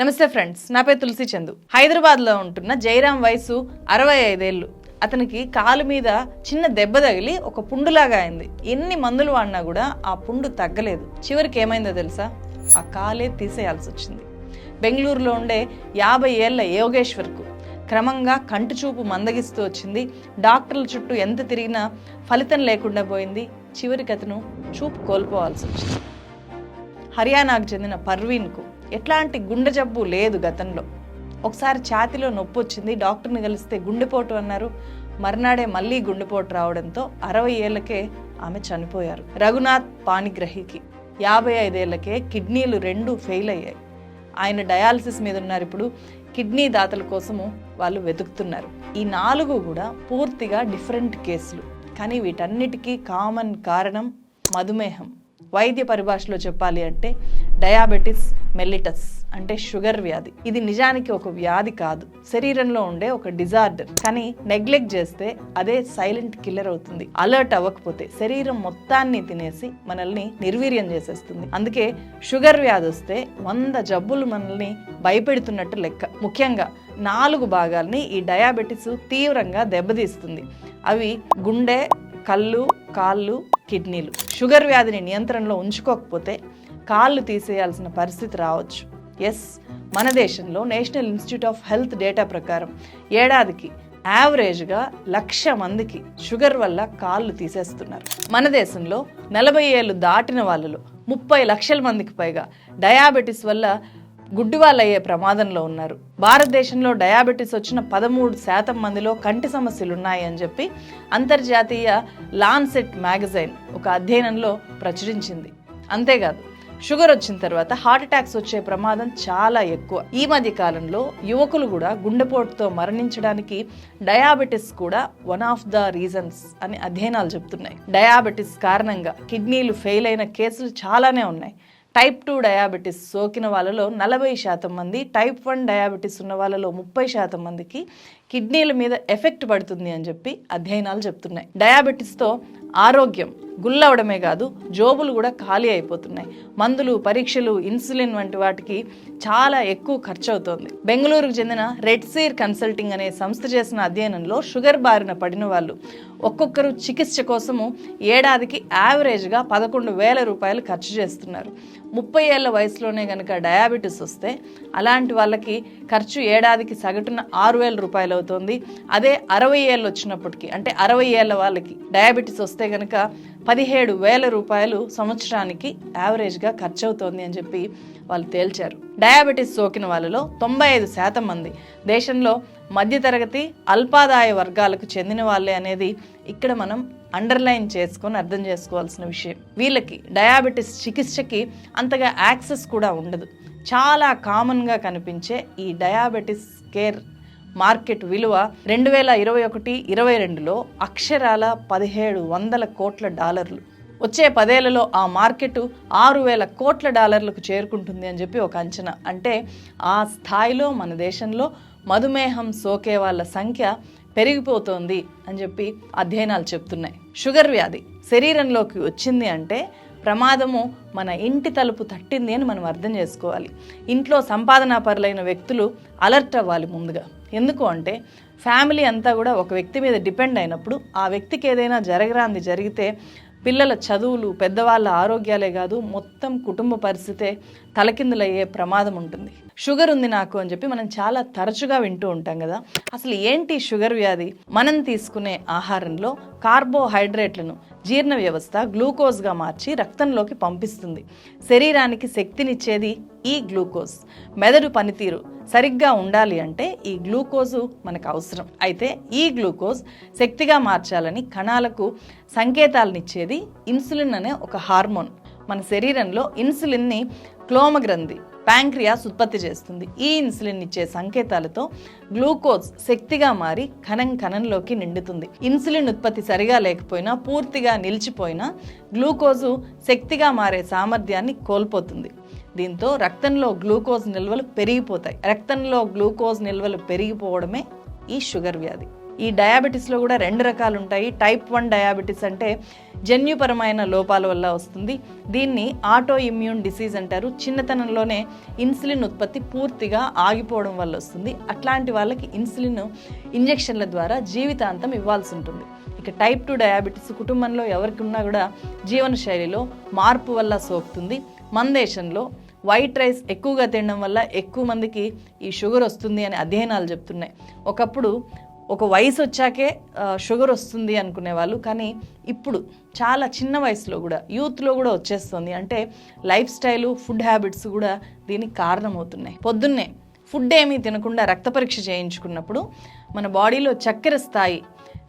నమస్తే ఫ్రెండ్స్ నా పేరు తులసి చందు. హైదరాబాద్లో ఉంటున్న జయరాం వయసు అరవై ఐదేళ్ళు. అతనికి కాలు మీద చిన్న దెబ్బ తగిలి ఒక పుండులాగా అయింది. ఎన్ని మందులు వాడినా కూడా ఆ పుండు తగ్గలేదు. చివరికి ఏమైందో తెలుసా? ఆ కాలే తీసేయాల్సి వచ్చింది. బెంగళూరులో ఉండే యాభై ఏళ్ళ యోగేశ్వర్కు క్రమంగా కంటి చూపు మందగిస్తూ వచ్చింది. డాక్టర్ల చుట్టూ ఎంత తిరిగినా ఫలితం లేకుండా పోయింది. చివరికి అతను చూపు కోల్పోవాల్సి వచ్చింది. హర్యానాకు చెందిన పర్వీన్కు ఎట్లాంటి గుండె జబ్బు లేదు గతంలో. ఒకసారి ఛాతిలో నొప్పి వచ్చింది డాక్టర్ని కలిస్తే గుండెపోటు అన్నారు. మర్నాడే మళ్ళీ గుండెపోటు రావడంతో అరవై ఏళ్ళకే ఆమె చనిపోయారు. రఘునాథ్ పాణిగ్రహికి యాభై ఐదేళ్ళకే కిడ్నీలు రెండు ఫెయిల్ అయ్యాయి. ఆయన డయాలసిస్ మీద ఉన్నారు ఇప్పుడు. కిడ్నీ దాతల కోసము వాళ్ళు వెతుకుతున్నారు. ఈ నాలుగు కూడా పూర్తిగా డిఫరెంట్ కేసులు. కానీ వీటన్నిటికీ కామన్ కారణం మధుమేహం. వైద్య పరిభాషలో చెప్పాలి అంటే డయాబెటిస్ మెల్లిటస్ అంటే షుగర్ వ్యాధి. ఇది నిజానికి ఒక వ్యాధి కాదు. శరీరంలో ఉండే ఒక డిజార్డర్. కానీ నెగ్లెక్ట్ చేస్తే అదే సైలెంట్ కిల్లర్ అవుతుంది. అలర్ట్ అవ్వకపోతే శరీరం మొత్తాన్ని తినేసి మనల్ని నిర్వీర్యం చేసేస్తుంది. అందుకే షుగర్ వ్యాధి వస్తే వంద జబ్బులు మనల్ని భయపెడుతున్నట్టు లెక్క. ముఖ్యంగా నాలుగు భాగాల్ని ఈ డయాబెటిస్ తీవ్రంగా దెబ్బతీస్తుంది. అవి గుండె కళ్ళు కాళ్ళు కిడ్నీలు. షుగర్ వ్యాధిని నియంత్రణలో ఉంచుకోకపోతే కాళ్ళు తీసేయాల్సిన పరిస్థితి రావచ్చు. ఎస్ మన దేశంలో national institute of health data ప్రకారం ఏడాదికి యావరేజ్గా లక్ష మందికి షుగర్ వల్ల కాళ్ళు తీసేస్తున్నారు. మన దేశంలో నలభై ఏళ్ళు దాటిన వాళ్ళలో ముప్పై లక్షల మందికి పైగా డయాబెటిస్ వల్ల గుడ్డివాళ్ళయ్యే ప్రమాదంలో ఉన్నారు. భారతదేశంలో డయాబెటీస్ వచ్చిన పదమూడు శాతం మందిలో కంటి సమస్యలు ఉన్నాయని చెప్పి అంతర్జాతీయ లాన్సెట్ మ్యాగజైన్ ఒక అధ్యయనంలో ప్రచురించింది. అంతేకాదు షుగర్ వచ్చిన తర్వాత హార్ట్ అటాక్స్ వచ్చే ప్రమాదం చాలా ఎక్కువ. ఈ మధ్య కాలంలో యువకులు కూడా గుండెపోటుతో మరణించడానికి డయాబెటిస్ కూడా వన్ ఆఫ్ ద రీజన్స్ అని అధ్యయనాలు చెప్తున్నాయి. డయాబెటిస్ కారణంగా కిడ్నీలు ఫెయిల్ అయిన కేసులు చాలానే ఉన్నాయి. టైప్ టూ డయాబెటిస్ సోకిన వాళ్ళలో నలభై శాతం మంది టైప్ వన్ డయాబెటిస్ ఉన్న వాళ్ళలో ముప్పై శాతం మందికి కిడ్నీల మీద ఎఫెక్ట్ పడుతుంది అని చెప్పి అధ్యయనాలు చెప్తున్నాయి. డయాబెటిస్తో ఆరోగ్యం గుల్లవడమే కాదు జోబులు కూడా ఖాళీ అయిపోతున్నాయి. మందులు పరీక్షలు ఇన్సులిన్ వంటి వాటికి చాలా ఎక్కువ ఖర్చు అవుతోంది బెంగళూరుకు చెందిన రెడ్ సీర్ కన్సల్టింగ్ అనే సంస్థ చేసిన అధ్యయనంలో షుగర్ బారిన పడిన వాళ్ళు ఒక్కొక్కరు చికిత్స కోసము ఏడాదికి యావరేజ్గా పదకొండు వేల రూపాయలు ఖర్చు చేస్తున్నారు. ముప్పై ఏళ్ళ వయసులోనే కనుక డయాబెటీస్ వస్తే అలాంటి వాళ్ళకి ఖర్చు ఏడాదికి సగటున ఆరు వేల రూపాయలు అవుతుంది. అదే అరవై ఏళ్ళు వచ్చినప్పటికీ అంటే అరవై ఏళ్ళ వాళ్ళకి డయాబెటీస్ వస్తే కనుక పదిహేడు వేల రూపాయలు సంవత్సరానికి యావరేజ్గా ఖర్చు అవుతోంది అని చెప్పి వాళ్ళు తేల్చారు. డయాబెటీస్ సోకిన వాళ్ళలో తొంభై ఐదు శాతం మంది దేశంలో మధ్యతరగతి అల్పాదాయ వర్గాలకు చెందిన వాళ్ళే అనేది ఇక్కడ మనం అండర్లైన్ చేసుకొని అర్థం చేసుకోవాల్సిన విషయం. వీళ్ళకి డయాబెటీస్ చికిత్సకి అంతగా యాక్సెస్ కూడా ఉండదు. చాలా కామన్గా కనిపించే ఈ డయాబెటీస్ కేర్ మార్కెట్ విలువ రెండు వేల ఇరవై ఒకటి ఇరవై రెండులో అక్షరాల పదిహేడు వందల కోట్ల డాలర్లు. వచ్చే పదేళ్ళలో ఆ మార్కెట్ ఆరు వేల కోట్ల డాలర్లకు చేరుకుంటుంది అని చెప్పి ఒక అంచనా. అంటే ఆ స్థాయిలో మన దేశంలో మధుమేహం సోకే వాళ్ళ సంఖ్య పెరిగిపోతోంది అని చెప్పి అధ్యయనాలు చెప్తున్నాయి. షుగర్ వ్యాధి శరీరంలోకి వచ్చింది అంటే ప్రమాదము మన ఇంటి తలుపు తట్టింది అని మనం అర్థం చేసుకోవాలి. ఇంట్లో సంపాదనా పరులైన వ్యక్తులు అలర్ట్ అవ్వాలి ముందుగా. ఎందుకు అంటే ఫ్యామిలీ అంతా కూడా ఒక వ్యక్తి మీద డిపెండ్ అయినప్పుడు ఆ వ్యక్తికి ఏదైనా జరగరాంది జరిగితే పిల్లల చదువులు పెద్దవాళ్ళ ఆరోగ్యాలే కాదు మొత్తం కుటుంబ పరిస్థితే తలకిందులయ్యే ప్రమాదం ఉంటుంది. షుగర్ ఉంది నాకు అని చెప్పి మనం చాలా తరచుగా వింటూ ఉంటాం కదా. అసలు ఏంటి షుగర్ వ్యాధి? మనం తీసుకునే ఆహారంలో కార్బోహైడ్రేట్లను జీర్ణ వ్యవస్థ గ్లూకోజ్గా మార్చి రక్తంలోకి పంపిస్తుంది. శరీరానికి శక్తినిచ్చేది ఈ గ్లూకోజ్. మెదడు పనితీరు సరిగ్గా ఉండాలి అంటే ఈ గ్లూకోజు మనకు అవసరం. అయితే ఈ గ్లూకోజ్ శక్తిగా మార్చాలని కణాలకు సంకేతాలనిచ్చేది ఇన్సులిన్ అనే ఒక హార్మోన్. మన శరీరంలో ఇన్సులిన్ని క్లోమగ్రంథి ప్యాంక్రియాస్ ఉత్పత్తి చేస్తుంది. ఈ ఇన్సులిన్ ఇచ్చే సంకేతాలతో గ్లూకోజ్ శక్తిగా మారి కణం కణంలోకి నిండుతుంది. ఇన్సులిన్ ఉత్పత్తి సరిగా లేకపోయినా పూర్తిగా నిలిచిపోయినా గ్లూకోజు శక్తిగా మారే సామర్థ్యాన్ని కోల్పోతుంది. దీంతో రక్తంలో గ్లూకోజ్ నిల్వలు పెరిగిపోతాయి. రక్తంలో గ్లూకోజ్ నిల్వలు పెరిగిపోవడమే ఈ షుగర్ వ్యాధి. ఈ డయాబెటీస్లో కూడా రెండు రకాలు ఉంటాయి టైప్ వన్ డయాబెటీస్ అంటే జన్యుపరమైన లోపాల వల్ల వస్తుంది. దీన్ని ఆటో ఇమ్యూన్ డిసీజ్ అంటారు. చిన్నతనంలోనే ఇన్సులిన్ ఉత్పత్తి పూర్తిగా ఆగిపోవడం వల్ల వస్తుంది. అట్లాంటి వాళ్ళకి ఇన్సులిన్ ఇంజెక్షన్ల ద్వారా జీవితాంతం ఇవ్వాల్సి ఉంటుంది. ఇక టైప్ టూ డయాబెటీస్ కుటుంబంలో ఎవరికి ఉన్నా కూడా జీవన శైలిలో మార్పు వల్ల సోకుతుంది. మన దేశంలో వైట్ రైస్ ఎక్కువగా తినడం వల్ల ఎక్కువ మందికి ఈ షుగర్ వస్తుంది అని అధ్యయనాలు చెప్తున్నాయి. ఒకప్పుడు ఒక వయసు వచ్చాకే షుగర్ వస్తుంది అనుకునే వాళ్ళు కానీ ఇప్పుడు చాలా చిన్న వయసులో కూడా యూత్లో కూడా వచ్చేస్తుంది. అంటే లైఫ్ స్టైలు ఫుడ్ హ్యాబిట్స్ కూడా దీనికి కారణమవుతున్నాయి. పొద్దున్నే ఫుడ్ ఏమీ తినకుండా రక్త పరీక్ష చేయించుకున్నప్పుడు మన బాడీలో చక్కెర స్థాయి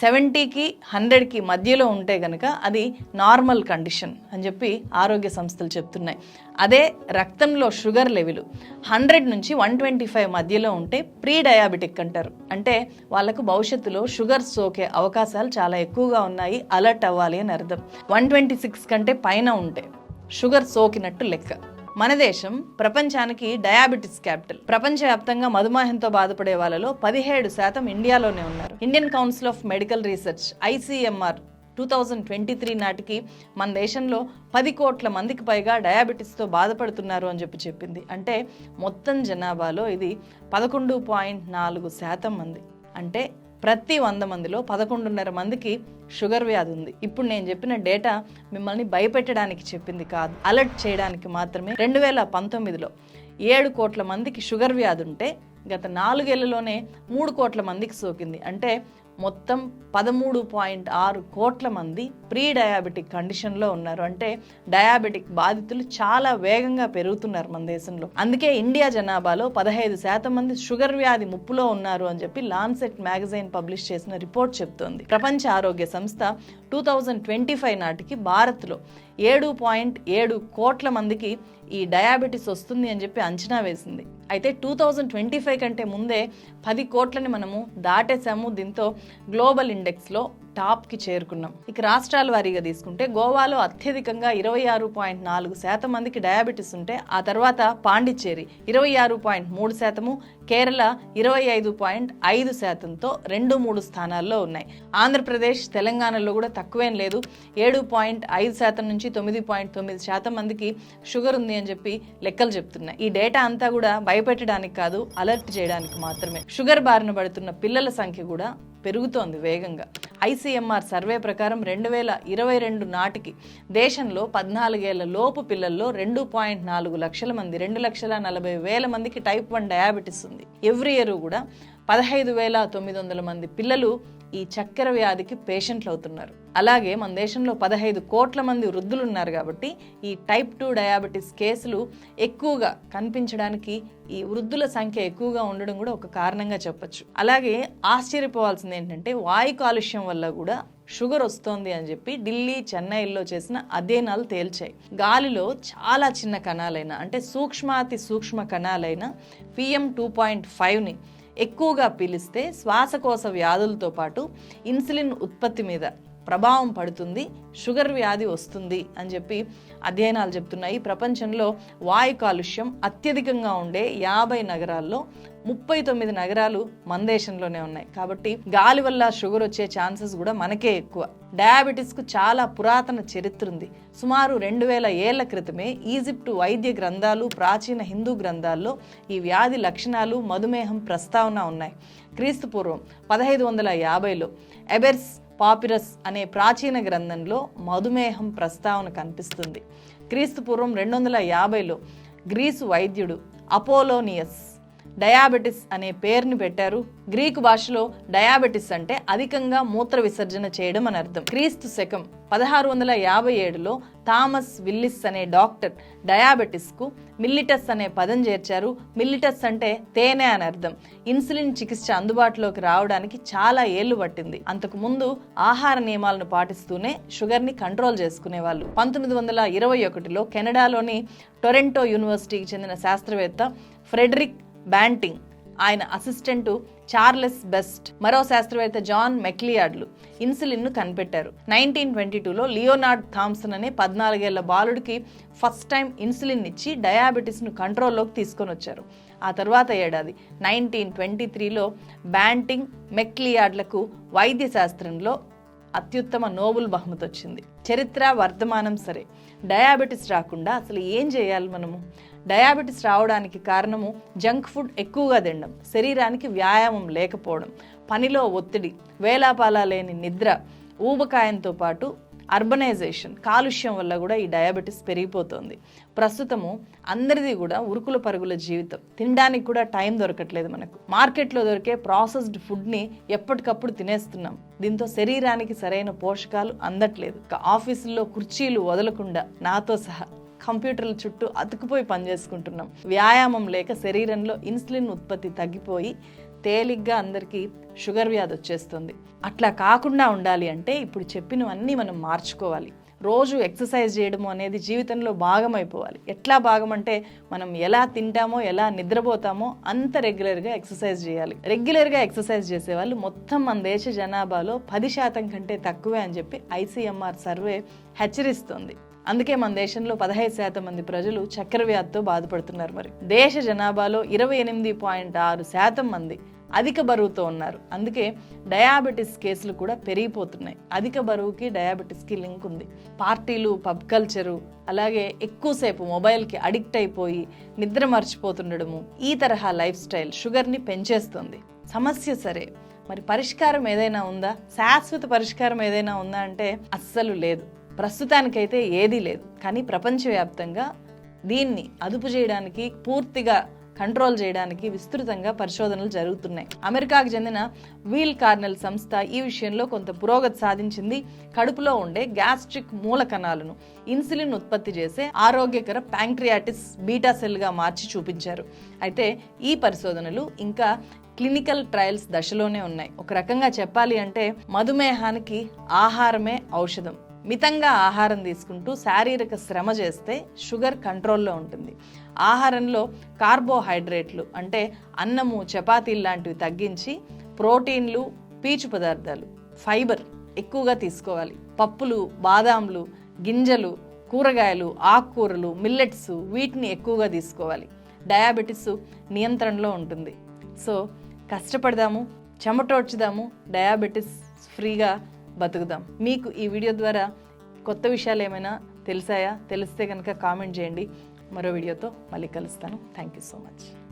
సెవెంటీకి హండ్రెడ్కి మధ్యలో ఉంటే కనుక అది నార్మల్ కండిషన్ అని చెప్పి ఆరోగ్య సంస్థలు చెప్తున్నాయి. అదే రక్తంలో షుగర్ లెవెల్. హండ్రెడ్ నుంచి వన్ ట్వంటీ ఫైవ్ మధ్యలో ఉంటే ప్రీ డయాబెటిక్ అంటారు. అంటే వాళ్ళకు భవిష్యత్తులో షుగర్ సోకే అవకాశాలు చాలా ఎక్కువగా ఉన్నాయి అలర్ట్ అవ్వాలి అని అర్థం. వన్ ట్వంటీ సిక్స్ కంటే పైన ఉంటే షుగర్ సోకినట్టు లెక్క. మన దేశం ప్రపంచానికి డయాబెటిస్ క్యాపిటల్. ప్రపంచవ్యాప్తంగా మధుమేహంతో బాధపడే వాళ్ళలో పదిహేడు శాతం ఇండియాలోనే ఉన్నారు. Indian council of medical research ICMR two thousand twenty three నాటికి మన దేశంలో పది కోట్ల మందికి పైగా డయాబెటీస్తో బాధపడుతున్నారు అని చెప్పి చెప్పింది. అంటే మొత్తం జనాభాలో ఇది పదకొండు పాయింట్ నాలుగు శాతం మంది. అంటే ప్రతి వంద మందిలో పదకొండున్నర మందికి షుగర్ వ్యాధి ఉంది. ఇప్పుడు నేను చెప్పిన డేటా మిమ్మల్ని భయపెట్టడానికి చెప్పింది కాదు. అలర్ట్ చేయడానికి మాత్రమే. రెండు వేల పంతొమ్మిదిలో ఏడు కోట్ల మందికి షుగర్ వ్యాధి ఉంటే గత నాలుగేళ్ళలోనే మూడు కోట్ల మందికి సోకింది. అంటే మొత్తం పదమూడు పాయింట్ ఆరు కోట్ల మంది ప్రీ డయాబెటిక్ కండిషన్లో ఉన్నారు. అంటే డయాబెటిక్ బాధితులు చాలా వేగంగా పెరుగుతున్నారు మన దేశంలో. అందుకే ఇండియా జనాభాలో పదహైదు శాతం మంది షుగర్ వ్యాధి ముప్పులో ఉన్నారు అని చెప్పి లాన్సెట్ మ్యాగజైన్ పబ్లిష్ చేసిన రిపోర్ట్ చెప్తోంది. ప్రపంచ ఆరోగ్య సంస్థ టూ థౌజండ్ ట్వంటీ ఫైవ్ నాటికి భారత్లో ఏడు పాయింట్ ఏడు కోట్ల మందికి ఈ డయాబెటీస్ వస్తుంది అని చెప్పి అంచనా వేసింది. అయితే టూ థౌజండ్ ట్వంటీ ఫైవ్ కంటే ముందే పది కోట్లని మనము దాటేసాము. దీంతో గ్లోబల్ ఇండెక్స్లో టాప్కి చేరుకున్నాం. ఇక రాష్ట్రాల వారీగా తీసుకుంటే గోవాలో అత్యధికంగా ఇరవై ఆరు పాయింట్ నాలుగు శాతం మందికి డయాబెటీస్ ఉంటే ఆ తర్వాత పాండిచ్చేరి ఇరవై ఆరు పాయింట్ మూడు శాతము కేరళ ఇరవై ఐదు పాయింట్ ఐదు శాతంతో రెండు మూడు స్థానాల్లో ఉన్నాయి. ఆంధ్రప్రదేశ్ తెలంగాణలో కూడా తక్కువేం లేదు. ఏడు పాయింట్ ఐదు శాతం నుంచి తొమ్మిది పాయింట్ తొమ్మిది శాతం మందికి షుగర్ ఉంది అని చెప్పి లెక్కలు చెప్తున్నాయి. ఈ డేటా అంతా కూడా భయపెట్టడానికి కాదు అలర్ట్ చేయడానికి మాత్రమే. షుగర్ బారిన పడుతున్న పిల్లల సంఖ్య కూడా పెరుగుతోంది వేగంగా. ఐసీఎంఆర్ సర్వే ప్రకారం రెండు వేల ఇరవై రెండు నాటికి దేశంలో పద్నాలుగేళ్ళ లోపు పిల్లల్లో రెండు పాయింట్ నాలుగు లక్షల మంది రెండు లక్షల నలభై వేల మందికి టైప్ వన్ డయాబెటీస్ ఉంది. ఎవ్రీ ఇయర్ కూడా పదహైదు వేల తొమ్మిది వందల మంది పిల్లలు ఈ చక్కెర వ్యాధికి పేషెంట్లు అవుతున్నారు. అలాగే మన దేశంలో పదహైదు కోట్ల మంది వృద్ధులు ఉన్నారు కాబట్టి ఈ టైప్ టూ డయాబెటీస్ కేసులు ఎక్కువగా కనిపించడానికి ఈ వృద్ధుల సంఖ్య ఎక్కువగా ఉండడం కూడా ఒక కారణంగా చెప్పచ్చు. అలాగే ఆశ్చర్యపోవాల్సింది ఏంటంటే వాయు కాలుష్యం వల్ల కూడా షుగర్ వస్తోంది అని చెప్పి ఢిల్లీ చెన్నైల్లో చేసిన అధ్యయనాలు తేల్చాయి. గాలిలో చాలా చిన్న కణాలైన అంటే సూక్ష్మాతి సూక్ష్మ కణాలైన పిఎం టూ పాయింట్ ఫైవ్ని ఎక్కువగా పీలిస్తే శ్వాసకోశ వ్యాధులతో పాటు ఇన్సులిన్ ఉత్పత్తి మీద ప్రభావం పడుతుంది షుగర్ వ్యాధి వస్తుంది అని చెప్పి అధ్యయనాలు చెప్తున్నాయి. ప్రపంచంలో వాయు కాలుష్యం అత్యధికంగా ఉండే యాభై నగరాల్లో ముప్పై తొమ్మిది నగరాలు మన దేశంలోనే ఉన్నాయి. కాబట్టి గాలి వల్ల షుగర్ వచ్చే ఛాన్సెస్ కూడా మనకే ఎక్కువ. డయాబెటీస్కు చాలా పురాతన చరిత్ర ఉంది. సుమారు రెండు వేల ఏళ్ళ క్రితమే ఈజిప్టు వైద్య గ్రంథాలు ప్రాచీన హిందూ గ్రంథాల్లో ఈ వ్యాధి లక్షణాలు మధుమేహం ప్రస్తావన ఉన్నాయి. క్రీస్తు పూర్వం పదహైదు వందల యాభైలో ఎబెర్స్ పాపిరస్ అనే ప్రాచీన గ్రంథంలో మధుమేహం ప్రస్తావన కనిపిస్తుంది. క్రీస్తు పూర్వం రెండు వందల యాభైలో గ్రీసు వైద్యుడు అపోలోనియస్ డయాబెటిస్ అనే పేరుని పెట్టారు. గ్రీకు భాషలో డయాబెటిస్ అంటే అధికంగా మూత్ర విసర్జన చేయడం అని అర్థం. క్రీస్తు శకం పదహారు వందల యాభై ఏడులో థామస్ విల్లిస్ అనే డాక్టర్ డయాబెటిస్కు మిల్లిటస్ అనే పదం చేర్చారు. మిల్లిటస్ అంటే తేనె అని అర్థం. ఇన్సులిన్ చికిత్స అందుబాటులోకి రావడానికి చాలా ఏళ్ళు పట్టింది. అంతకు ముందు ఆహార నియమాలను పాటిస్తూనే షుగర్ని కంట్రోల్ చేసుకునేవాళ్ళు. పంతొమ్మిది వందల ఇరవై ఒకటిలో కెనడాలోని టొరెంటో యూనివర్సిటీకి చెందిన శాస్త్రవేత్త ఫ్రెడరిక్ బ్యాంటింగ్. ఆయన అసిస్టెంటు చార్లెస్ బెస్ట్ మరో శాస్త్రవేత్త జాన్ మెక్లియాడ్లు ఇన్సులిన్ను కనిపెట్టారు. నైన్టీన్ ట్వంటీ టూలో లియోనార్డ్ థామ్సన్ అనే పద్నాలుగేళ్ళ బాలుడికి ఫస్ట్ టైం ఇన్సులిన్ ఇచ్చి డయాబెటీస్ను కంట్రోల్లోకి తీసుకొని వచ్చారు. ఆ తర్వాత ఏడాది నైన్టీన్ ట్వంటీ త్రీలో బ్యాంటింగ్ మెక్లియాడ్లకు వైద్య శాస్త్రంలో అత్యుత్తమ నోబుల్ బహుమతి వచ్చింది. చరిత్ర వర్ధమానం సరే. డయాబెటిస్ రాకుండా అసలు ఏం చేయాలి మనము? డయాబెటిస్ రావడానికి కారణము జంక్ ఫుడ్ ఎక్కువగా తినడం శరీరానికి వ్యాయామం లేకపోవడం పనిలో ఒత్తిడి వేలాపాల లేని నిద్ర ఊబకాయంతో పాటు అర్బనైజేషన్ కాలుష్యం వల్ల కూడా ఈ డయాబెటిస్ పెరిగిపోతుంది. ప్రస్తుతము అందరిది కూడా ఉరుకుల పరుగుల జీవితం. తినడానికి కూడా టైం దొరకట్లేదు మనకు. మార్కెట్లో దొరికే ప్రాసెస్డ్ ఫుడ్ని ఎప్పటికప్పుడు తినేస్తున్నాం. దీంతో శరీరానికి సరైన పోషకాలు అందట్లేదు. ఆఫీసుల్లో కుర్చీలు వదలకుండా నాతో సహా కంప్యూటర్ల చుట్టూ అతుకుపోయి పనిచేసుకుంటున్నాం. వ్యాయామం లేక శరీరంలో ఇన్సులిన్ ఉత్పత్తి తగ్గిపోయి తేలిగ్గా అందరికీ షుగర్ వ్యాధి వచ్చేస్తుంది. అట్లా కాకుండా ఉండాలి అంటే ఇప్పుడు చెప్పినవన్నీ మనం మార్చుకోవాలి. రోజు ఎక్సర్సైజ్ చేయడము అనేది జీవితంలో భాగమైపోవాలి. ఎట్లా భాగం అంటే మనం ఎలా తింటామో ఎలా నిద్రపోతామో అంత రెగ్యులర్గా ఎక్సర్సైజ్ చేయాలి. రెగ్యులర్గా ఎక్సర్సైజ్ చేసేవాళ్ళు మొత్తం మన దేశ జనాభాలో పది శాతం కంటే తక్కువే అని చెప్పి ఐసీఎంఆర్ సర్వే హెచ్చరిస్తోంది. అందుకే మన దేశంలో పదహైదు శాతం మంది ప్రజలు చక్కెర వ్యాధితో బాధపడుతున్నారు మరి. దేశ జనాభాలో ఇరవై ఎనిమిది పాయింట్ ఆరు శాతం మంది అధిక బరువుతో ఉన్నారు. అందుకే డయాబెటిస్ కేసులు కూడా పెరిగిపోతున్నాయి. అధిక బరువుకి డయాబెటిస్కి లింక్ ఉంది. పార్టీలు పబ్ కల్చరు అలాగే ఎక్కువసేపు మొబైల్కి అడిక్ట్ అయిపోయి నిద్ర మర్చిపోతుండడము ఈ తరహా లైఫ్ స్టైల్ షుగర్ని పెంచేస్తుంది. సమస్య సరే మరి పరిష్కారం ఏదైనా ఉందా? శాశ్వత పరిష్కారం ఏదైనా ఉందా అంటే అస్సలు లేదు. ప్రస్తుతానికైతే ఏదీ లేదు. కానీ ప్రపంచవ్యాప్తంగా దీన్ని అదుపు చేయడానికి పూర్తిగా కంట్రోల్ చేయడానికి విస్తృతంగా పరిశోధనలు జరుగుతున్నాయి. అమెరికాకు చెందిన వీల్ కార్నెల్ సంస్థ ఈ విషయంలో కొంత పురోగతి సాధించింది. కడుపులో ఉండే గ్యాస్ట్రిక్ మూల కణాలను ఇన్సులిన్ ఉత్పత్తి చేసే ఆరోగ్యకర ప్యాంక్రియాటిస్ బీటా సెల్గా మార్చి చూపించారు. అయితే ఈ పరిశోధనలు ఇంకా క్లినికల్ ట్రయల్స్ దశలోనే ఉన్నాయి. ఒక రకంగా చెప్పాలి అంటే మధుమేహానికి ఆహారమే ఔషధం. మితంగా ఆహారం తీసుకుంటూ శారీరక శ్రమ చేస్తే షుగర్ కంట్రోల్లో ఉంటుంది. ఆహారంలో కార్బోహైడ్రేట్లు అంటే అన్నము చపాతీలు లాంటివి తగ్గించి ప్రోటీన్లు పీచు పదార్థాలు ఫైబర్ ఎక్కువగా తీసుకోవాలి. పప్పులు బాదాంలు గింజలు కూరగాయలు ఆకుకూరలు మిల్లెట్స్ వీటిని ఎక్కువగా తీసుకోవాలి. డయాబెటిస్ నియంత్రణలో ఉంటుంది. సో కష్టపడదాము చెమటోడ్చుదాము డయాబెటిస్ ఫ్రీగా బతుకుదాం. మీకు ఈ వీడియో ద్వారా కొత్త విషయాలు ఏమైనా తెలిసాయా? తెలిస్తే కనుక కామెంట్ చేయండి. మరో వీడియోతో మళ్ళీ కలుస్తాను. Thank you so much